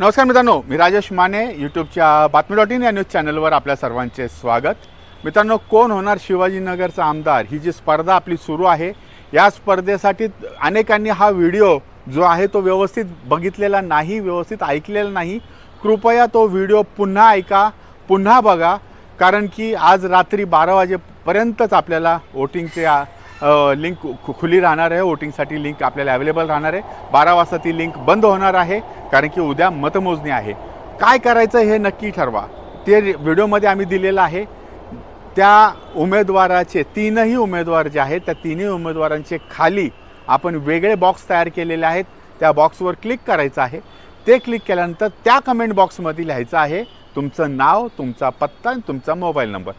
नमस्कार मित्रांनो मी राजेश माने यूट्यूबच्या बातमी डॉट इन या न्यूज चॅनलवर आपल्या सर्वांचे स्वागत. मित्रांनो कोण होणार शिवाजीनगरचा आमदार? ही जी स्पर्धा आपली सुरू आहे या स्पर्धेसाठी अनेकांनी हा व्हिडिओ जो आहे तो व्यवस्थित बघितलेला नाही व्यवस्थित ऐकलेला नाही. कृपया तो व्हिडिओ पुन्हा ऐका पुन्हा बघा कारण की आज रात्री बारा वाजेपर्यंतच आपल्याला वोटिंगचे लिंक खु खुली राहणार आहे. वोटिंगसाठी लिंक आपल्याला अवेलेबल राहणार आहे. बारा वाजता ती लिंक बंद होणार आहे. कारण की उद्या मतमोजणी आहे. काय करायचं हे नक्की ठरवा. ते व्हिडिओमध्ये आम्ही दिलेलं आहे. त्या उमेदवाराचे तीनही उमेदवार जे आहेत त्या तिन्ही उमेदवारांचे खाली आपण वेगळे बॉक्स तयार केलेले आहेत. त्या बॉक्सवर क्लिक करायचं आहे. ते क्लिक केल्यानंतर त्या कमेंट बॉक्समध्ये लिहायचं आहे तुमचं नाव तुमचा पत्ता आणि तुमचा मोबाईल नंबर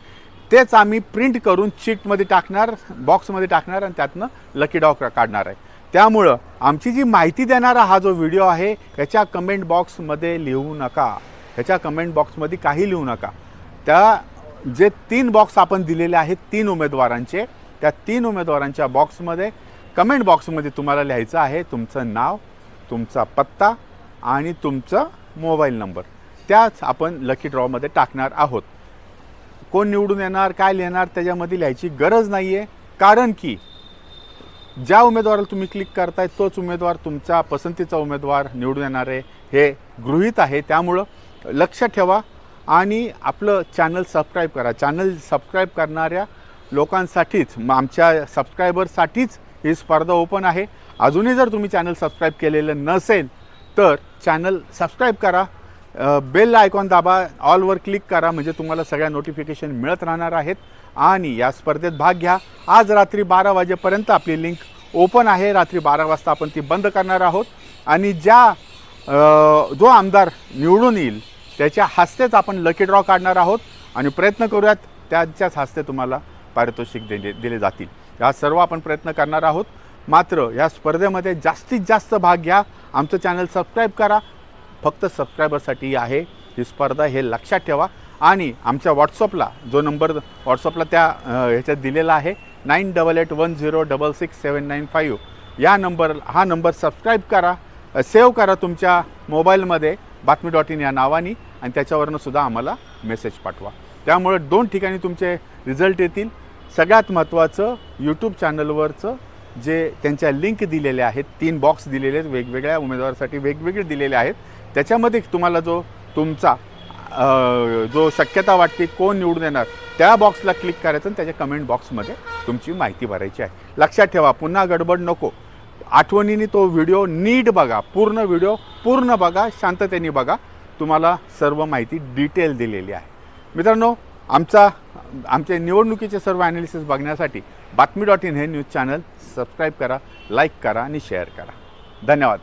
तेच आम्ही प्रिंट करून शीटमध्ये टाकणार बॉक्समध्ये टाकणार आणि त्यातनं लकी डॉ काढणार आहे. त्यामुळं आमची जी माहिती देणारा हा जो व्हिडिओ आहे ह्याच्या कमेंट बॉक्समध्ये लिहू नका. ह्याच्या कमेंट बॉक्समध्ये काही लिहू नका. त्या जे तीन बॉक्स आपण दिलेले आहेत तीन उमेदवारांचे त्या तीन उमेदवारांच्या बॉक्समध्ये कमेंट बॉक्समध्ये तुम्हाला लिहायचं आहे तुमचं नाव तुमचा पत्ता आणि तुमचं मोबाईल नंबर त्याच आपण लकी ड्रॉमध्ये टाकणार आहोत. कोण निवडून येणार काय लिहिणार त्याच्यामध्ये लिहायची गरज नाही आहे कारण की ज्या उमेदवाराला तुम्ही क्लिक करताय तोच उमेदवार तुमचा पसंतीचा उमेदवार निवडून येणार आहे. हे गृहीत आहे. त्यामुळं लक्ष ठेवा आणि आपलं चॅनल सबस्क्राईब करा. चॅनल सबस्क्राईब करणाऱ्या लोकांसाठीच मग आमच्या सबस्क्रायबरसाठीच ही स्पर्धा ओपन आहे. अजूनही जर तुम्ही चॅनल सबस्क्राईब केलेलं नसेल तर चॅनल सबस्क्राईब करा. बेल आयकॉन दाबा ऑलवर क्लिक करा म्हणजे तुम्हाला सगळ्या नोटिफिकेशन मिळत राहणार आहेत. आणि या स्पर्धेत भाग घ्या. आज रात्री बारा वाजेपर्यंत आपली लिंक ओपन आहे. रात्री बारा वाजता आपण ती बंद करणार आहोत. आणि ज्या जो आमदार निवडून येईल त्याच्या हस्तेच आपण लकी ड्रॉ काढणार आहोत. आणि प्रयत्न करूयात त्यांच्याच हस्ते तुम्हाला पारितोषिक दिले दिले जातील. या सर्व आपण प्रयत्न करणार आहोत. मात्र या स्पर्धेमध्ये जास्तीत जास्त भाग घ्या. आमचं चॅनल सबस्क्राईब करा. फक्त सबस्क्रायबरसाठी आहे. ही स्पर्धा हे लक्षात ठेवा. आणि आमच्या व्हॉट्सअपला जो नंबर व्हॉट्सअपला त्या ह्याच्यात दिलेला आहे nine double eight one zero double six seven nine five या नंबर हा नंबर सबस्क्राईब करा. सेव्ह करा तुमच्या मोबाईलमध्ये बातमी डॉट इन या नावाने आणि त्याच्यावरनं सुद्धा आम्हाला मेसेज पाठवा. त्यामुळे दोन ठिकाणी तुमचे रिझल्ट येतील. सगळ्यात महत्त्वाचं यूट्यूब चॅनलवरचं जे त्यांच्या लिंक दिलेल्या आहेत तीन बॉक्स दिलेले आहेत वेगवेगळ्या उमेदवारासाठी वेगवेगळे दिलेले आहेत. त्याच्यामध्ये तुम्हाला जो तुमचा जो शक्यता वाटते कोण निवडून येणार त्या बॉक्सला क्लिक करायचं आणि त्याच्या कमेंट बॉक्समध्ये तुमची माहिती भरायची आहे. लक्षात ठेवा पुन्हा गडबड नको. आठवणीने तो व्हिडिओ नीट बघा पूर्ण व्हिडिओ पूर्ण बघा शांततेने बघा. तुम्हाला सर्व माहिती डिटेल दिलेली आहे. मित्रांनो आमचा आमचे निवडणुकीचे सर्व ॲनालिसिस बघण्यासाठी बातमी डॉट इन हे न्यूज चॅनल सबस्क्राईब करा लाईक करा आणि शेअर करा. धन्यवाद.